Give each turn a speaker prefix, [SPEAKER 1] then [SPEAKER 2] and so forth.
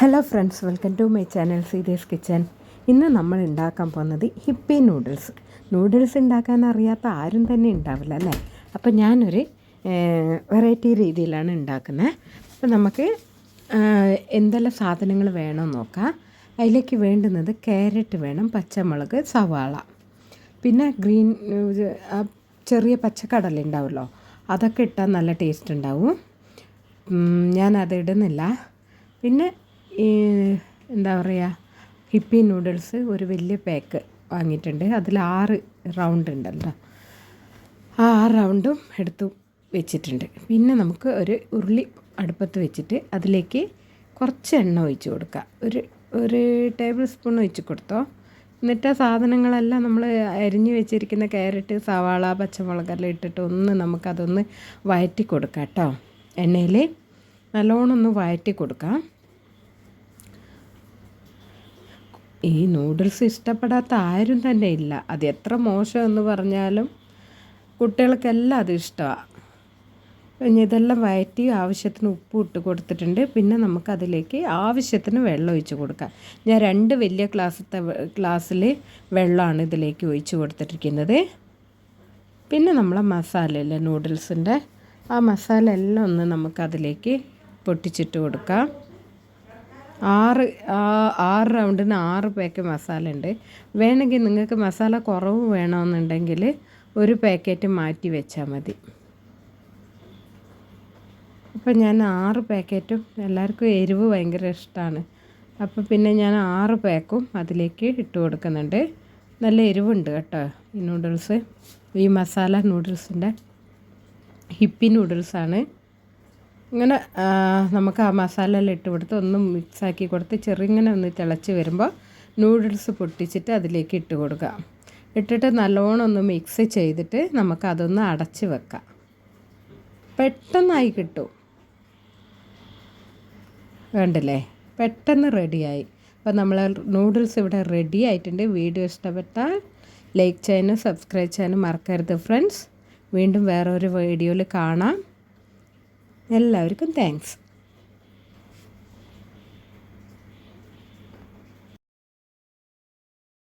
[SPEAKER 1] Hello friends welcome to my channel serious kitchen ഇന്ന് നമ്മൾ ഉണ്ടാക്കാൻ പോകുന്നത് ഹിപ്പി നൂഡിൽസ് നൂഡിൽസ് ഉണ്ടാക്കാൻ അറിയാത്ത ആരും തന്നെ ഉണ്ടാവില്ല അല്ലേ? അപ്പോൾ ഞാനൊരു വെറൈറ്റി രീതിയിലാണ് ഉണ്ടാക്കുന്നത്. അപ്പോൾ നമുക്ക് എന്തെല്ലാം സാധനങ്ങൾ വേണമെന്ന് നോക്കാം. അതിലേക്ക് വേണ്ടുന്നത് ക്യാരറ്റ് വേണം പച്ചമുളക് സവാള. പിന്നെ ഗ്രീൻ ചെറിയ പച്ചക്കടല ഉണ്ടാവുമല്ലോ അതൊക്കെ ഇട്ടാൽ നല്ല ടേസ്റ്റ് ഉണ്ടാവും. ഞാനത് ഇടുന്നില്ല. പിന്നെ ഈ എന്താ പറയുക ഹിപ്പി നൂഡിൽസ് ഒരു വലിയ പാക്ക് വാങ്ങിയിട്ടുണ്ട്. അതിൽ ആറ് റൗണ്ട് ഉണ്ടല്ലോ. ആ ആറ് റൗണ്ടും എടുത്തു വെച്ചിട്ടുണ്ട്. പിന്നെ നമുക്ക് ഒരു ഉരുളി അടുപ്പത്ത് വെച്ചിട്ട് അതിലേക്ക് കുറച്ച് എണ്ണ ഒഴിച്ച് കൊടുക്കുക ഒരു ഒരു ടേബിൾ സ്പൂൺ ഒഴിച്ച് കൊടുത്തോ. എന്നിട്ട് ആ സാധനങ്ങളെല്ലാം നമ്മൾ അരിഞ്ഞു വെച്ചിരിക്കുന്ന ക്യാരറ്റ് സവാള പച്ചമുളകെല്ലാം ഇട്ടിട്ട് ഒന്ന് നമുക്കതൊന്ന് വഴറ്റി കൊടുക്കാം കേട്ടോ. എണ്ണയിൽ നല്ലോണം ഒന്ന് വഴറ്റി കൊടുക്കാം. ഈ നൂഡിൽസ് ഇഷ്ടപ്പെടാത്ത ആരും തന്നെ ഇല്ല. അത് എത്ര മോശം എന്ന് പറഞ്ഞാലും കുട്ടികൾക്കെല്ലാം അത് ഇഷ്ടമാണ് പിന്നെ ഇതെല്ലാം വയറ്റി ആവശ്യത്തിന് ഉപ്പ് ഇട്ട് കൊടുത്തിട്ടുണ്ട്. പിന്നെ നമുക്കതിലേക്ക് ആവശ്യത്തിന് വെള്ളം ഒഴിച്ച് കൊടുക്കാം. ഞാൻ രണ്ട് വലിയ ഗ്ലാസ്സത്തെ ഗ്ലാസ്സിൽ വെള്ളമാണ് ഇതിലേക്ക് ഒഴിച്ച് കൊടുത്തിട്ടിരിക്കുന്നത് പിന്നെ നമ്മളെ മസാല അല്ലേ നൂഡിൽസിന്റെ ആ മസാല എല്ലാം ഒന്ന് നമുക്കതിലേക്ക് പൊട്ടിച്ചിട്ട് കൊടുക്കാം. ആറ് ആറ് റൗണ്ടിന് ആറ് പാക്ക് മസാല ഉണ്ട് വേണമെങ്കിൽ നിങ്ങൾക്ക് മസാല കുറവ് വേണമെന്നുണ്ടെങ്കിൽ ഒരു പാക്കറ്റ് മാറ്റി വെച്ചാൽ മതി. അപ്പം ഞാൻ ആറ് പാക്കറ്റും എല്ലാവർക്കും എരിവ് ഭയങ്കര ഇഷ്ടമാണ്. അപ്പോൾ പിന്നെ ഞാൻ ആറ് പാക്കും അതിലേക്ക് ഇട്ട് കൊടുക്കുന്നുണ്ട്. നല്ല എരിവുണ്ട് കേട്ടോ ഈ നൂഡിൽസ് ഈ മസാല നൂഡിൽസിന്റെ ഹിപ്പി നൂഡിൽസാണ് ഇങ്ങനെ നമുക്ക് ആ മസാല എല്ലാം ഇട്ട് കൊടുത്ത് ഒന്ന് മിക്സാക്കി കൊടുത്ത് ചെറുങ്ങനെ ഒന്ന് തിളച്ച് വരുമ്പോൾ നൂഡിൽസ് പൊട്ടിച്ചിട്ട് അതിലേക്ക് ഇട്ട് കൊടുക്കുക ഇട്ടിട്ട് നല്ലോണം ഒന്ന് മിക്സ് ചെയ്തിട്ട് നമുക്കതൊന്ന് അടച്ച് വെക്കാം. പെട്ടെന്നായി കിട്ടും. വേണ്ടല്ലേ പെട്ടെന്ന് റെഡിയായി അപ്പോൾ നമ്മൾ നൂഡിൽസ് ഇവിടെ റെഡി ആയിട്ടുണ്ട്. വീഡിയോ ഇഷ്ടപ്പെട്ടാൽ ലൈക്ക് ചെയ്യാനും സബ്സ്ക്രൈബ് ചെയ്യാനും മറക്കരുത് ഫ്രണ്ട്സ് വീണ്ടും വേറൊരു വീഡിയോയിൽ കാണാം. എല്ലാവർക്കും താങ്ക്സ്